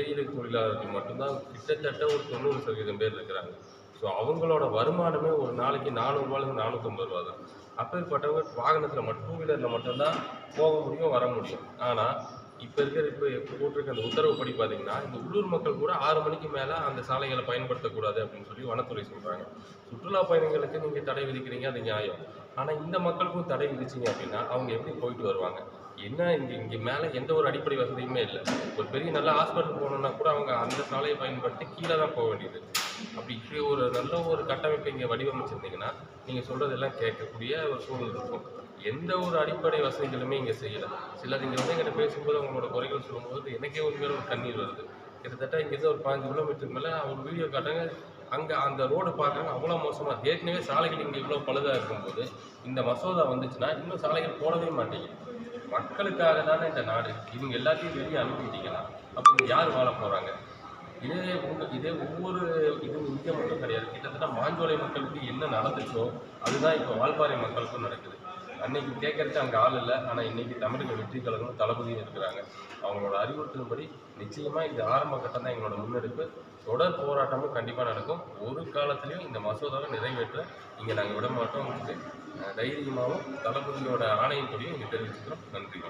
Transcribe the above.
தேயிலை தொழிலாளர்கள் மட்டும்தான் கிட்டத்தட்ட ஒரு தொண்ணூறு சதவீதம் பேர் இருக்கிறாங்க. ஸோ அவங்களோட வருமானமே ஒரு நாளைக்கு நானூறுரூவாலேருந்து நானூற்றம்பது ரூபா தான். அப்பேற்பட்டவங்க வாகனத்தில் மட்டும் டூ வீலரில் மட்டும்தான் போக முடியும் வர முடியும். ஆனால் இப்போ இருக்கிற இப்போ போட்டிருக்க அந்த உத்தரவுப்படி பார்த்தீங்கன்னா இந்த உள்ளூர் மக்கள் கூட ஆறு மணிக்கு மேலே அந்த சாலைகளை பயன்படுத்தக்கூடாது அப்படின்னு சொல்லி வனத்துறை சொல்கிறாங்க சுற்றுலா பயணிகளுக்கு நீங்கள் தடை விதிக்கிறீங்க அது நியாயம். ஆனால் இந்த மக்களுக்கும் தடை விதிச்சீங்க அப்படின்னா அவங்க எப்படி போயிட்டு வருவாங்க? என்ன இங்கே இங்கே மேலே எந்த ஒரு அடிப்படை வசதியுமே இல்லை. ஒரு பெரிய நல்ல ஹாஸ்பிட்டல் போகணுன்னா கூட அவங்க அந்த சாலையை பயன்படுத்தி கீழே தான் போக வேண்டியது அப்படி இப்படி ஒரு நல்ல ஒரு கட்டமைப்பை இங்கே வடிவமைச்சிருந்தீங்கன்னா நீங்கள் சொல்கிறதெல்லாம் கேட்கக்கூடிய ஒரு சூழல் இருக்கும். எந்த ஒரு அடிப்படை வசதிகளுமே இங்கே செய்யலை. சிலர் இங்கே வந்து எங்கிட்ட பேசும்போது அவங்களோட குறைகள் சொல்லும்போது எனக்கே உண்மையில ஒரு கண்ணீர் வருது. கிட்டத்தட்ட இங்கேருந்து ஒரு பாஞ்சு கிலோமீட்டருக்கு மேலே அவங்க வீடியோ காட்டுறாங்க. அங்கே அந்த ரோடு பார்க்குறாங்க. அவ்வளோ மோசமாக ஏற்கனவே சாலைகள் இங்கே இவ்வளோ பழுதாக இருக்கும்போது இந்த மசோதா வந்துச்சுன்னா இன்னும் சாலைகள் போடவே மாட்டேங்குது. மக்களுக்காக தானே இந்த நாடு இவங்க எல்லாத்தையும் வெளியே அனுப்பிட்டீங்கன்னா அப்போ யார் வாழ போகிறாங்க இதே இதே ஒவ்வொரு இங்கே மட்டும் கிடையாது. கிட்டத்தட்ட மாஞ்சோலை மக்களுக்கு என்ன நடந்துச்சோ அதுதான் இப்போ வால்பாறை மக்களுக்கும் நடக்குது. அன்னைக்கு கேட்கறதுக்கு அங்கே ஆள் இல்லை. ஆனால் இன்னைக்கு தமிழக வெற்றி கழகம் தளபதியும் இருக்கிறாங்க. அவங்களோட அறிவுறுத்தலின்படி நிச்சயமாக இது ஆரம்ப கட்டம் தான் எங்களோட முன்னெடுப்பு. தொடர் போராட்டமும் கண்டிப்பாக நடக்கும். ஒரு காலத்துலேயும் இந்த மசோதாவை நிறைவேற்ற இங்கே நாங்கள் விட மாட்டோம் தைரியமாகவும் தளபதியோட ஆணையின்படியும் இங்கே தெரிவிச்சுக்கிறோம். நன்றி.